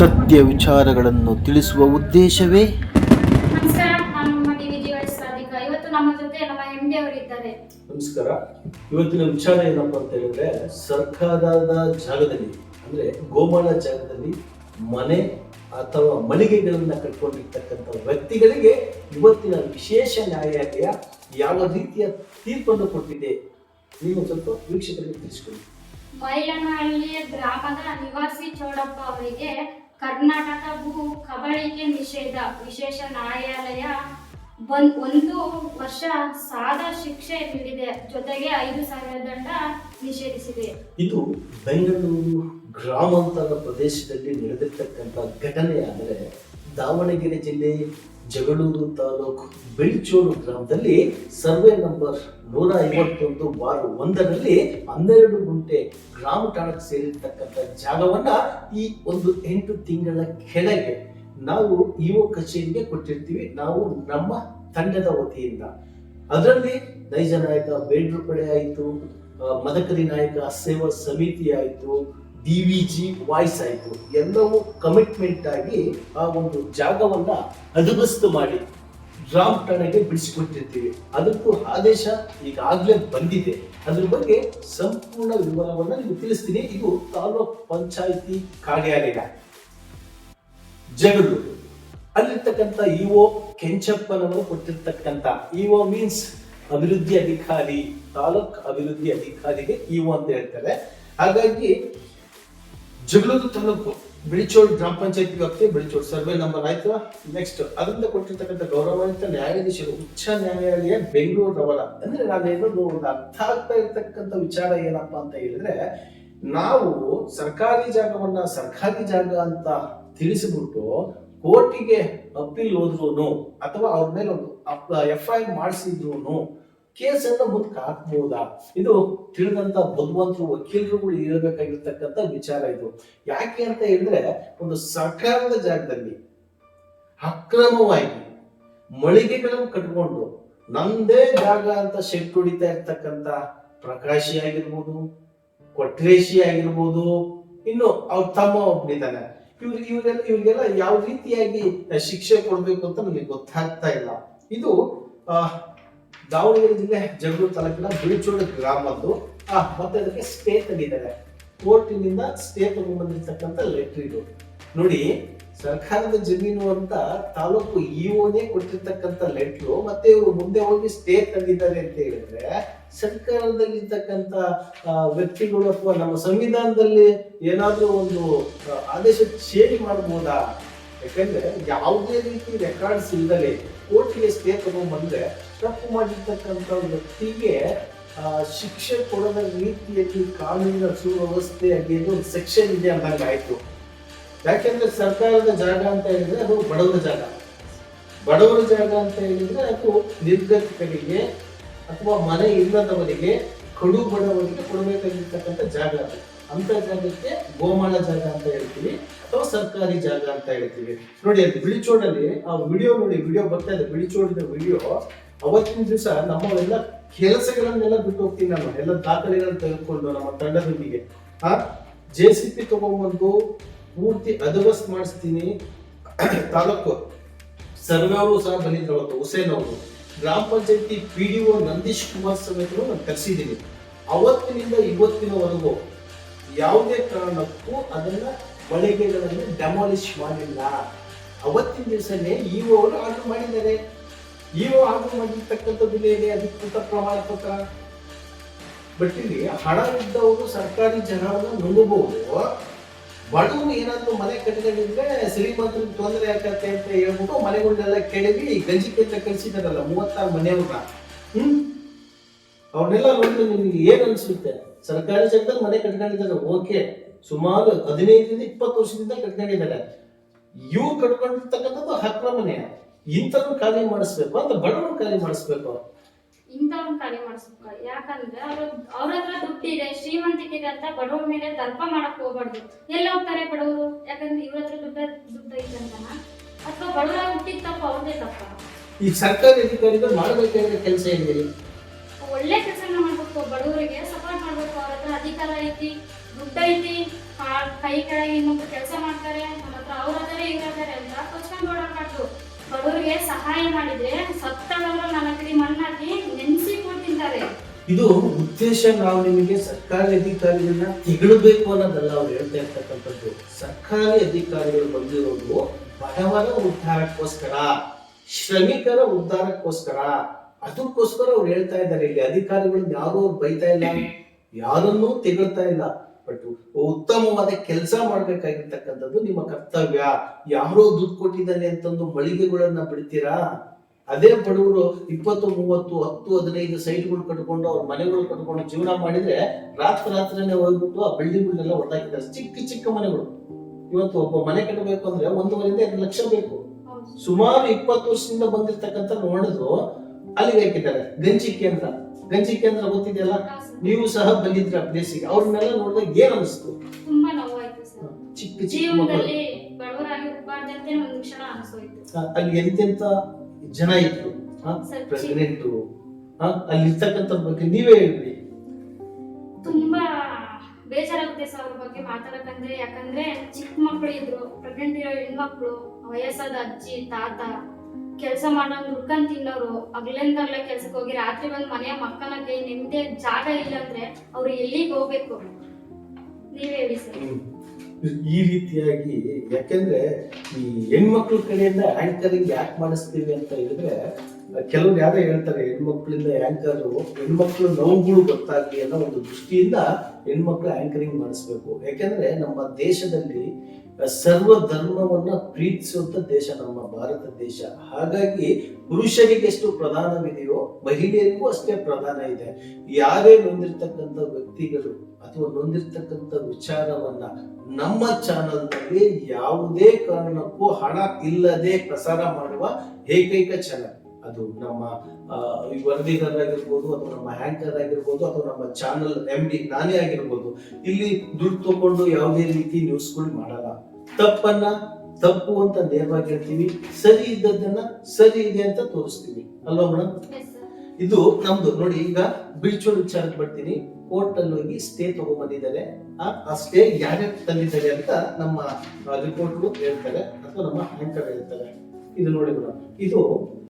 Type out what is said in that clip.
ಸತ್ಯ ವಿಚಾರಗಳನ್ನು ತಿಳಿಸುವ ಉದ್ದೇಶವೇ? ನಮಸ್ಕಾರ ನಾನು ನಿಮ್ಮ ಟಿವಿ ಇವತ್ತು ನಮ್ಮ ಜೊತೆ ನಮ್ಮ ಎಂ ಡಿ ಅವರು ಇದ್ದಾರೆ. ನಮಸ್ಕಾರ. ಇವತ್ತಿನ ವಿಚಾರ ಏನಪ್ಪ ಅಂತ ಹೇಳಿದ್ರೆ ಸರ್ಕಾರದ ಜಾಗದಲ್ಲಿ ಅಂದ್ರೆ ಗೋಮಾಳ ಜಾಗದಲ್ಲಿ ಮನೆ ಅಥವಾ ಮಳಿಗೆಗಳನ್ನ ಕಟ್ಕೊಂಡಿರ್ತಕ್ಕಂಥ ವ್ಯಕ್ತಿಗಳಿಗೆ ಇವತ್ತಿನ ವಿಶೇಷ ನ್ಯಾಯಾಲಯ ಯಾವ ರೀತಿಯ ತೀರ್ಪನ್ನು ಕೊಟ್ಟಿದೆ? ನೀವು ಸ್ವಲ್ಪ ವೀಕ್ಷಕರಿಗೆ ತಿಳಿಸ್ಕೊಳ್ಳಿ ಬೈಲನಹಳ್ಳಿ ಗ್ರಾಮದ ನಿವಾಸಿ ಚೌಡಪ್ಪ ಅವರಿಗೆ ಕರ್ನಾಟಕ ಭೂ ಕಬಳಿಕೆ ನಿಷೇಧ, ವಿಶೇಷ ನ್ಯಾಯಾಲಯ ಬಂದ್ ಒಂದು ವರ್ಷ ಸಾದಾ ಶಿಕ್ಷೆ ನೀಡಿದೆ. ಜೊತೆಗೆ ಐದು ಸಾವಿರ ದಂಡ ನಿಷೇಧಿಸಿದೆ. ಇದು ಬೆಂಗಳೂರು ಗ್ರಾಮಾಂತರ ಪ್ರದೇಶದಲ್ಲಿ ನಡೆದಿರ್ತಕ್ಕಂಥ ಘಟನೆ ಆದರೆ ದಾವಣಗೆರೆ ಜಿಲ್ಲೆ ಜಗಳೂರು ತಾಲೂಕು ಬೆಳ್ಚೂರು ಗ್ರಾಮದಲ್ಲಿ ಸರ್ವೆ ನಂಬರ್ ನೂರ ಐವತ್ತೊಂದು ಬಾರು ಒಂದರಲ್ಲಿ ಹನ್ನೆರಡು ಗುಂಟೆ ಗ್ರಾಮ ಠಾಣಕ್ಕೆ ಸೇರಿರ್ತಕ್ಕಂಥ ಜಾಗವನ್ನ ಈ ಒಂದು ಎಂಟು ತಿಂಗಳ ಕೆಳಗೆ ನಾವು ಇಒ ಕಚೇರಿಗೆ ಕೊಟ್ಟಿರ್ತೀವಿ. ನಾವು ನಮ್ಮ ತಂಡದ ವತಿಯಿಂದ. ಅದರಲ್ಲಿ ನೈಜ ನಾಯಕ, ಬೇಡ್ರು ಪಡೆ ಆಯಿತು ಮದಕರಿ ನಾಯಕ, ಸೇವಾ ಸಮಿತಿ ಆಯಿತು ಡಿ ವಿ ಜಿ ವಾಯ್ಸ್ ಆಯಿತು ಎಲ್ಲವೂ ಕಮಿಟ್ಮೆಂಟ್ ಆಗಿ ಆ ಒಂದು ಜಾಗವನ್ನ ಹದಬಸ್ತು ಮಾಡಿ ರಾಮ್ ಠಾಣೆಗೆ ಬಿಡಿಸಿಕೊಟ್ಟಿರ್ತೀವಿ. ಅದಕ್ಕೂ ಆದೇಶ ಈಗಾಗಲೇ ಬಂದಿದೆ. ಅದ್ರ ಬಗ್ಗೆ ಸಂಪೂರ್ಣ ವಿವರವನ್ನ ನಿಮ್ಗೆ ತಿಳಿಸ್ತೀನಿ. ಇದು ತಾಲೂಕ್ ಪಂಚಾಯಿತಿ ಕಾರ್ಯಾಲಯ. ಜಗಳೂರು. ಅಲ್ಲಿರ್ತಕ್ಕಂಥ ಇಒ ಕೆಂಚಪ್ಪನವರು ಕೊಟ್ಟಿರ್ತಕ್ಕಂಥ. ಇಒ ಮೀನ್ಸ್ ಅಭಿವೃದ್ಧಿ ಅಧಿಕಾರಿ, ತಾಲೂಕ್ ಅಭಿವೃದ್ಧಿ ಅಧಿಕಾರಿಗೆ ಇಒ ಅಂತ ಹೇಳ್ತಾರೆ. ಹಾಗಾಗಿ ಜಗಳೂರು ತಾಲೂಕು ಬಿಳಿಚೋಡ್ ಗ್ರಾಮ ಪಂಚಾಯತ್ ವ್ಯಾಪ್ತಿ ಬಿಳಿಚೋಡ್. ಸರ್ವೆ ನಂಬರ್ ಆಯ್ತು? ನೆಕ್ಸ್ಟ್ ಅದರಿಂದ ಕೊಟ್ಟಿರ್ತಕ್ಕಂಥ ಗೌರವಾನ್ವಿತ ನ್ಯಾಯಾಧೀಶರು, ಉಚ್ಚ ನ್ಯಾಯಾಲಯ ಬೆಂಗಳೂರವರ ಅಂದ್ರೆ ಹೇಳೋದು ಒಂದು ಅರ್ಥ ಆಗ್ತಾ ಇರ್ತಕ್ಕಂಥ ವಿಚಾರ ಏನಪ್ಪಾ ಅಂತ ಹೇಳಿದ್ರೆ, ನಾವು ಸರ್ಕಾರಿ ಜಾಗವನ್ನ ಸರ್ಕಾರಿ ಜಾಗ ಅಂತ ತಿಳಿಸಿಬಿಟ್ಟು ಕೋರ್ಟಿಗೆ ಅಪೀಲ್ ಹೋದ್ರು ಅಥವಾ ಅವ್ರ ಮೇಲೆ ಒಂದು ಎಫ್ ಐ ಆರ್ ಮಾಡಿಸಿದ್ರು ಕೇಸನ್ನ ಮುಂದಕ್ಕೆ ಹಾಕ್ಬೋದಾ? ಇದು ತಿಳಿದಂತ ಬುದ್ಧಿವಂತರು ವಕೀಲರುಗಳು ಇರಬೇಕಾಗಿರ್ತಕ್ಕಂಥ ವಿಚಾರ ಇದು. ಯಾಕೆ ಅಂತ ಹೇಳಿದ್ರೆ, ಒಂದು ಸರ್ಕಾರದ ಜಾಗದಲ್ಲಿ ಅಕ್ರಮವಾಗಿ ಮಳಿಗೆಗಳನ್ನು ಕಟ್ಕೊಂಡು ನಮ್ದೇ ಜಾಗ ಅಂತ ಶೆಟ್ ಹೊಡಿತಾ ಇರ್ತಕ್ಕಂಥ ಪ್ರಕಾಶಿ ಆಗಿರ್ಬೋದು, ಕೊಟ್ರೇಶಿ ಆಗಿರ್ಬೋದು, ಇನ್ನು ಅವ್ರ ತಮ್ಮ ಒಬ್ಬನಿದ್ದಾನೆ ಇವ್ರಿಗೆ, ಇವರೆಲ್ಲ, ಇವ್ರಿಗೆಲ್ಲ ಯಾವ ರೀತಿಯಾಗಿ ಶಿಕ್ಷೆ ಕೊಡಬೇಕು ಅಂತ ನಮಗೆ ಗೊತ್ತಾಗ್ತಾ ಇಲ್ಲ. ಇದು ದಾವಣಗೆರೆ ಜಿಲ್ಲೆ ಜಗಳೂರು ತಾಲೂಕಿನ ಬಿಳಿಚೋಡು ಗ್ರಾಮದ್ದು. ಆ, ಮತ್ತೆ ಅದಕ್ಕೆ ಸ್ಟೇ ತೆಗಿದ್ದಾರೆ ಕೋರ್ಟಿನಿಂದ ಸ್ಟೇ ತಗೊಂಡ್ಬಂದಿರ್ತಕ್ಕಂಥ ಲೆಟರ್ ಇದು. ನೋಡಿ, ಸರ್ಕಾರದ ಜಮೀನು ಅಂತ ತಾಲೂಕು ಇಒನೇ ಕೊಟ್ಟಿರ್ತಕ್ಕಂಥ ಲೆಟ್ರು ಮತ್ತೆ ಇವರು ಮುಂದೆ ಹೋಗಿ ಸ್ಟೇ ತಂದಿದ್ದಾರೆ ಅಂತ ಹೇಳಿದ್ರೆ, ಸರ್ಕಾರದಲ್ಲಿರ್ತಕ್ಕಂಥ ವ್ಯಕ್ತಿಗಳು ಅಥವಾ ನಮ್ಮ ಸಂವಿಧಾನದಲ್ಲಿ ಏನಾದರೂ ಒಂದು ಆದೇಶ ಚೇಂಜ್ ಮಾಡಬಹುದಾ? ಯಾಕಂದ್ರೆ ಯಾವುದೇ ರೀತಿ ರೆಕಾರ್ಡ್ಸ್ ಇಲ್ಲದೆ ಕೋರ್ಟಿಗೆ ಸ್ಟೇ ತಗೊಂಡ್ಬಂದ್ರೆ ತಪ್ಪು ಮಾಡಿರ್ತಕ್ಕಂಥ ವ್ಯಕ್ತಿಗೆ ಶಿಕ್ಷೆ ಕೊಡದ ರೀತಿಯಲ್ಲಿ ಕಾನೂನಿನ ಸುವ್ಯವಸ್ಥೆ ಆಗಿದ್ದು ಒಂದು ಸೆಕ್ಷನ್ ಇದೆ ಅಂದಂಗೆ ಆಯ್ತು. ಯಾಕೆಂದ್ರೆ ಸರ್ಕಾರದ ಜಾಗ ಅಂತ ಹೇಳಿದ್ರೆ ಅದು ಬಡವರ ಜಾಗ. ಬಡವರ ಜಾಗ ಅಂತ ಹೇಳಿದ್ರೆ ಅದು ನಿರ್ಗತಿಕರಿಗೆ ಅಥವಾ ಮನೆ ಇಲ್ಲದವರಿಗೆ ಕಡು ಬಡವರಿಗೆ ಕೊಡಬೇಕಾಗಿರ್ತಕ್ಕಂಥ ಜಾಗ ಅದು. ಅಂತ ಜಾಗಕ್ಕೆ ಗೋಮಾಳ ಜಾಗ ಅಂತ ಹೇಳ್ತೀವಿ. ಸರ್ಕಾರಿ ಜಾಗ ಅಂತ ಹೇಳ್ತೀವಿ. ನೋಡಿ, ಅದು ಬಿಳಿಚೋಡಲ್ಲಿ, ಆ ವಿಡಿಯೋ ನೋಡಿ ವಿಡಿಯೋ ಬರ್ತಾ ಇದೆ. ಬಿಳಿಚೋಡಿದ ವಿಡಿಯೋ ಅವತ್ತಿನ ದಿವಸ ನಮ್ಮವೆಲ್ಲ ಕೆಲಸಗಳನ್ನೆಲ್ಲ ಬಿಟ್ಟು ಹೋಗ್ತೀನಿ ನಾನು. ಎಲ್ಲ ದಾಖಲೆಗಳನ್ನ ತೆಗೆದುಕೊಂಡು ನಮ್ಮ ತಂಡದೊಂದಿಗೆ. ಆ ಜೆ ಸಿ ಪಿ ತಗೊಂಡ್ಬಂದು ಪೂರ್ತಿ ಅದವಸ್ ಮಾಡಿಸ್ತೀನಿ. ತಾಲೂಕು ಸರ್ವೆ ಅವರು ಸಹ ಬಂದಿದ್ರು ಹುಸೇನ್ ಅವರು. ಗ್ರಾಮ ಪಂಚಾಯತಿ P D O Nandish Kumar ಸಮೇತರು ನಾನು ಕರೆಸಿದ್ದೀನಿ. ಅವತ್ತಿನಿಂದ ಇವತ್ತಿನವರೆಗೂ ಯಾವುದೇ ಕಾರಣಕ್ಕೂ ಅದನ್ನ ಮಳಿಗೆಗಳನ್ನು ಡೆಮಾಲಿಷ್ ಮಾಡಿಲ್ಲ. ಅವತ್ತಿನ ದಿವಸನೇ ಇಒ ಅವರು ಆರ್ಡರ್ ಮಾಡಿದ್ದಾರೆ. ಇಒ ಆರ್ಡರ್ ಮಾಡಿರ್ತಕ್ಕಂಥದ್ದು ಇದೆ ಅಧಿಕೃತ ಪ್ರಮಾಣ ಪತ್ರ. ಬಟ್ ಇಲ್ಲಿ ಹಣ ಇದ್ದವರು ಸರ್ಕಾರಿ ಜನರನ್ನು ನುಂಗಬಹುದು ಬಡವರು ಏನಾದ್ರು ಮನೆ ಕಟ್ಟಿದ್ರೆ ಶ್ರೀಮಂತರಿಗೆ ತೊಂದರೆ ಆಗತ್ತೆ ಅಂತ ಹೇಳ್ಬಿಟ್ಟು ಮನೆಗಳನ್ನೆಲ್ಲ ಕೆಡವಿ ಗಂಜಿ ಕೆತ್ತ ಕಳಿಸಿದಾರಲ್ಲ, ಮೂವತ್ತಾರು ಮನೆಯವ್ರ ಹ್ಮ್? ಅವ್ರನ್ನೆಲ್ಲ ನೋಡಿದ್ರೆ ನಿಮ್ಗೆ ಏನ್ ಅನ್ಸುತ್ತೆ? ಸರ್ಕಾರಿ ಜಾಗದಲ್ಲಿ ಮನೆ ಕಟ್ಕೊಂಡಿದ್ದಾರೆ ಓಕೆ ಸುಮಾರು ಹದಿನೈದರಿಂದ ಇಪ್ಪತ್ತು ವರ್ಷದಿಂದ ಕಟ್ಕೊಂಡಿದ್ದಾರೆ ಇವ್ರು ಕಟ್ಕೊಂಡಿರ್ತಕ್ಕಂಥದ್ದು ಅಕ್ರಮನೆ ಇಂಥವ್ರು ಖಾಲಿ ಮಾಡಿಸ್ಬೇಕು ಅಂತ ಬಡವರು ಖಾಲಿ ಮಾಡಿಸ್ಬೇಕು. ಇಂಥವ್ರನ್ನ ಖಾಲಿ ಮಾಡಿಸ್ಬೇಕು. ಯಾಕಂದ್ರೆ ಅವ್ರ ಅವ್ರ ಹತ್ರ ದುಡ್ಡಿದೆ ಶ್ರೀಮಂತಿಕೆ ಇದೆ ಅಂತ ಬಡವ್ರ ಮೇಲೆ ದರ್ಪ ಮಾಡಕ್ ಹೋಗ್ಬಾರ್ದು. ಎಲ್ಲ ಹೋಗ್ತಾರೆ ಬಡವರು? ಯಾಕಂದ್ರೆ ಇವ್ರ ಹತ್ರ ದುಡ್ಡ ದುಡ್ಡು ಐತೆ ಅಂತನ? ಅಥವಾ ಬಡವರ ಹುಟ್ಟಿದ ತಪ್ಪು ಅವ್ರದೇ ತಪ್ಪ? ಈ ಸರ್ಕಾರಿ ಅಧಿಕಾರಿಗಳು ಮಾಡಬೇಕಾದ ಕೆಲಸ ಏನಿದೆ? ಒಳ್ಳೆ ಕೆಲಸನ ಮಾಡ್ಬೇಕು. ಬಡವರಿಗೆ ಸಪೋರ್ಟ್ ಮಾಡ್ಬೇಕು. ಅವ್ರ ಹತ್ರ ಅಧಿಕಾರ ಐತಿ. ದುಡ್ಡು ಕಾ- ಕೆಳಗೆ ಇನ್ನೊಬ್ರು ಕೆಲಸ ಮಾಡ್ತಾರೆ, ನಮ್ಮ ಹತ್ರ ಅವ್ರದಾರೆ ಹಿಂಗಾದಾರೆ ಅಂತ ಕೊಚ್ಕೊಂಡು ಓಡಾಡ್ಬಾರ್ದು ಬಡವರಿಗೆ ಸಹಾಯ ಮಾಡಿದ್ರೆ ಸತ್ತವರು ನನ್ನ ಕಡೆ ಮಣ್ಣಾಕಿ ನೆನ್ಸಿ ಕೊಡ್ತಿದ್ದಾರೆ ಇದು ಉದ್ದೇಶ ನಾವು ನಿಮಗೆ ಸರ್ಕಾರಿ ಅಧಿಕಾರಿಗಳನ್ನ ತಿಗಳಬೇಕು ಅನ್ನೋದಲ್ಲ ಅವ್ರು ಹೇಳ್ತಾ ಇರ್ತಕ್ಕಂಥದ್ದು. ಸರ್ಕಾರಿ ಅಧಿಕಾರಿಗಳು ಬಂದಿರೋದು ಬಡವರ ಉದ್ಧಾರಕ್ಕೋಸ್ಕರ, ಶ್ರಮಿಕರ ಉದ್ಧಾರಕ್ಕೋಸ್ಕರ. ಅದಕ್ಕೋಸ್ಕರ ಅವ್ರು ಹೇಳ್ತಾ ಇದ್ದಾರೆ, ಇಲ್ಲಿ ಅಧಿಕಾರಿಗಳನ್ನ ಯಾರು ಅವ್ರು ಬೈತಾ ಇಲ್ಲ, ಯಾರನ್ನೂ ತೆಗಳ್ತಾ ಇಲ್ಲ. ಬಟ್ ಉತ್ತಮವಾದ ಕೆಲಸ ಮಾಡ್ಬೇಕಾಗಿರ್ತಕ್ಕಂಥದ್ದು ನಿಮ್ಮ ಕರ್ತವ್ಯ. ಯಾರೋ ದುಡ್ಡು ಕೊಟ್ಟಿದ್ದಾನೆ ಅಂತಂದು ಮಳಿಗೆಗಳನ್ನ ಬಿಡ್ತೀರಾ? ಅದೇ ಬಡವರು ಇಪ್ಪತ್ತು ಮೂವತ್ತು ಹತ್ತು ಹದಿನೈದು ಸೈಟ್ಗಳು ಕಟ್ಕೊಂಡು ಅವ್ರ ಮನೆಗಳು ಕಟ್ಕೊಂಡು ಜೀವನ ಮಾಡಿದ್ರೆ ರಾತ್ರಿ ರಾತ್ರಿನೇ ಹೋಗ್ಬಿಟ್ಟು ಆ ಬಿಲ್ಡಿಂಗ್ಗಳನ್ನೆಲ್ಲ ಹೊಡೆದಾಕಿದ್ದಾರೆ ಚಿಕ್ಕ ಚಿಕ್ಕ ಮನೆಗಳು. ಇವತ್ತು ಒಬ್ಬ ಮನೆ ಕಟ್ಟಬೇಕು ಅಂದ್ರೆ ಒಂದೂವರೆಯಿಂದ ಎರಡು ಲಕ್ಷ ಬೇಕು. ಸುಮಾರು ಇಪ್ಪತ್ತು ವರ್ಷದಿಂದ ಬಂದಿರ್ತಕ್ಕಂಥ ನೋಡಿದ್ರು ಅಲ್ಲಿಗೆ ಹಾಕಿದ್ದಾರೆ ಗಂಜಿ ಕೇಂದ್ರ ಗಂಜಿ ಕೇಂದ್ರ ಗೊತ್ತಿದೆಯಲ್ಲ? ನೀವು ಸಹ ಬಂದಿದ್ರ ಆ ಪ್ಲೇಸಿಗೆ. ಅವ್ರನ್ನೆಲ್ಲ ನೋಡಿದಾಗ ಏನ್ ಅನಿಸ್ತು? ತುಂಬಾ ನೋವಾಯ್ತು ಸರ್. ಚಿಕ್ಕ ಚಿಕ್ಕ ಮಕ್ಕಳು. ಜೀವನದಲ್ಲಿ ಬಡವರಾಗಿ ಹೋಗ್ಬಾರ್ದಂತೆ ಒಂದ್ ಕ್ಷಣ ಅನಿಸೋಯ್ತು ಅಲ್ಲಿ ಎಂತೆಂತ ಜನ ಇದ್ರು? ಸರ್, ಪ್ರೆಸಿಡೆಂಟ್ ಅಲ್ಲಿ ಇರ್ತಕ್ಕಂಥ ಬಗ್ಗೆ ನೀವೇ ಹೇಳಿ ತುಂಬಾ ಬೇಜಾರಾಗುತ್ತೆ ಸರ್ ಅವ್ರ ಬಗ್ಗೆ ಮಾತಾಡಕಂದ್ರೆ ಯಾಕಂದ್ರೆ ಚಿಕ್ಕ ಮಕ್ಕಳು ಇದ್ರು ಪ್ರೆಗ್ನೆಂಟ್ ಇರೋ ಹೆಣ್ಮಕ್ಳು ವಯಸ್ಸಾದ ಅಜ್ಜಿ ತಾತ ಕೆಲಸ ಮಾಡೋ ದುಡ್ಕೊಂಡ್ ತಿನ್ನೋರು ಹಗ್ಲಿಂದಾಗ್ಲೇ ಕೆಲ್ಸಕ್ಕೆ ಹೋಗಿ ರಾತ್ರಿ ಬಂದ್ ಮನೆಯ ಮಕ್ಕಳಕ್ಕೆ ನಿಮ್ದೇ ಜಾಗ ಇಲ್ಲ ಅಂದ್ರೆ ಅವ್ರು ಎಲ್ಲಿಗೆ ಹೋಗ್ಬೇಕು? ನೀವೇ ಹೇಳಿ ಈ ರೀತಿಯಾಗಿ, ಯಾಕೆಂದ್ರೆ ಈ ಹೆಣ್ಮಕ್ಳ ಕಡೆಯಿಂದ ಆಂಕರಿಂಗ್ ಯಾಕೆ ಮಾಡಿಸ್ತೀವಿ ಅಂತ ಹೇಳಿದ್ರೆ ಕೆಲವ್ರು ಯಾರೇ ಹೇಳ್ತಾರೆ, ಹೆಣ್ಮಕ್ಳಿಂದ ಆಂಕರ್ ಹೆಣ್ಮಕ್ಳು ನೋವುಗಳು ಗೊತ್ತಾಗಲಿ ಅನ್ನೋ ಒಂದು ದೃಷ್ಟಿಯಿಂದ ಹೆಣ್ಮಕ್ಳು ಆಂಕರಿಂಗ್ ಮಾಡಿಸ್ಬೇಕು. ಯಾಕೆಂದ್ರೆ ನಮ್ಮ ದೇಶದಲ್ಲಿ ಸರ್ವ ಧರ್ಮವನ್ನ ಪ್ರೀತಿಸುವಂತ ದೇಶ ನಮ್ಮ ಭಾರತ ದೇಶ. ಹಾಗಾಗಿ ಪುರುಷರಿಗೆ ಎಷ್ಟು ಪ್ರಧಾನವಿದೆಯೋ, ಮಹಿಳೆಯರಿಗೂ ಅಷ್ಟೇ ಪ್ರಧಾನ ಇದೆ. ಯಾರೇ ನೊಂದಿರ್ತಕ್ಕಂಥ ವ್ಯಕ್ತಿಗಳು ಅಥವಾ ನೊಂದಿರ್ತಕ್ಕಂಥ ವಿಚಾರವನ್ನ ನಮ್ಮ ಚಾನಲ್ನಲ್ಲಿ ಯಾವುದೇ ಕಾರಣಕ್ಕೂ ಹಣ ಇಲ್ಲದೆ ಪ್ರಸಾರ ಮಾಡುವ ಏಕೈಕ ಚಾನಲ್ ಅದು ನಮ್ಮ ವರದಿಗಾರ ವರದಿಗಾರರಾಗಿರ್ಬೋದು ಅಥವಾ ನಮ್ಮ ಹ್ಯಾಂಕರ್ ಆಗಿರ್ಬೋದು ಅಥವಾ ನಮ್ಮ ಚಾನಲ್ ಎಂ ಡಿ ನಾನೇ ಆಗಿರ್ಬೋದು ಇಲ್ಲಿ ದುಡ್ಡು ತಗೊಂಡು ಯಾವುದೇ ರೀತಿ ನ್ಯೂಸ್ಗಳು ಮಾಡಲ್ಲ. ತಪ್ಪನ್ನ ತಪ್ಪು ಅಂತ ನೇರವಾಗಿ ಹೇಳ್ತೀವಿ ಸರಿ ಇದ್ದದ್ದನ್ನ ಸರಿ ಇದೆ ಅಂತ ತೋರಿಸ್ತೀವಿ. ಅಲ್ವಾ ಮೇಡಮ್ ಇದು ನಮ್ದು ನೋಡಿ ಈಗ ಬಿಳ್ಚೂರ್ ವಿಚಾರಕ್ಕೆ ಬರ್ತೀನಿ ಕೋರ್ಟ್ ಅಲ್ಲಿ ಹೋಗಿ ಸ್ಟೇ ತಗೊಂಡ್ಬಂದಿದ್ದಾರೆ ಆ ಆ ಸ್ಟೇ ಯಾರ್ಯಾರು ತಂದಿದ್ದಾರೆ ಅಂತ ನಮ್ಮ ರಿಪೋರ್ಟ್ ಹೇಳ್ತಾರೆ ಅಥವಾ ನಮ್ಮ ಆಂಕರ್ ಹೇಳ್ತಾರೆ. ಇದು ನೋಡಿ ಮೇಡಮ್ ಇದು